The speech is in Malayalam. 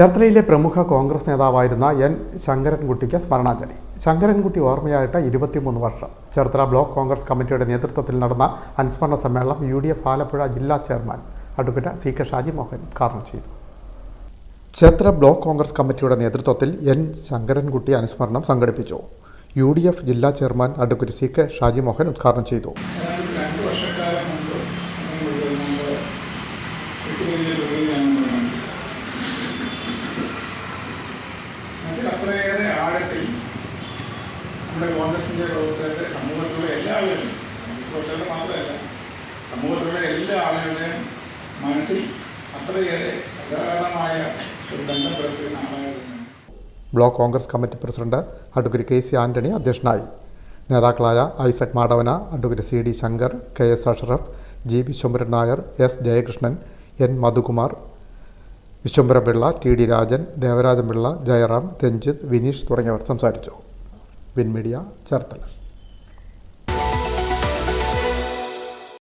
ചേർത്തലയിലെ പ്രമുഖ കോൺഗ്രസ് നേതാവായിരുന്ന എൻ ശങ്കരൻകുട്ടിക്ക് സ്മരണാഞ്ജലി. ശങ്കരൻകുട്ടി ഓർമ്മയായിട്ട് ഇരുപത്തിമൂന്ന് വർഷം. ചേർത്തല ബ്ലോക്ക് കോൺഗ്രസ് കമ്മിറ്റിയുടെ നേതൃത്വത്തിൽ നടന്ന അനുസ്മരണ സമ്മേളനം യു ഡി എഫ് ആലപ്പുഴ ജില്ലാ chairman advocate C K Shaji Mohan ഉദ്ഘാടനം ചെയ്തു. ചേർത്തല ബ്ലോക്ക് കോൺഗ്രസ് കമ്മിറ്റിയുടെ നേതൃത്വത്തിൽ എൻ ശങ്കരൻകുട്ടി അനുസ്മരണം സംഘടിപ്പിച്ചു. യു ഡി എഫ് ജില്ലാ chairman advocate C K Shaji Mohan ഉദ്ഘാടനം ചെയ്തു. രണ്ട് വർഷക്കാലം അത്രയേറെ ആഴത്തിൽ നമ്മുടെ കോൺഗ്രസിന്റെ പ്രവർത്തകരുടെ സമൂഹത്തിലുള്ള എല്ലാ ആളുകളും പ്രവർത്തകരുടെ മാത്രമല്ല സമൂഹത്തിലുള്ള എല്ലാ ആളുകളുടെയും മനസ്സിൽ അത്രയേറെ അഗാധമായ ഒരു ബന്ധം പുലർത്തുന്ന ആളായിരുന്നു. Block Congress committee president advocate K C Antony അധ്യക്ഷനായി. നേതാക്കളായ Isaac Madavana advocate C D Shankar K S Ashraf G Viswambharan Nair S Jayakrishnan N Madhukumar Viswambharapillai T D Rajan Devarajan Pillai Jayaram Ranjith Vineesh തുടങ്ങിയവർ സംസാരിച്ചു. Win media Cherthala.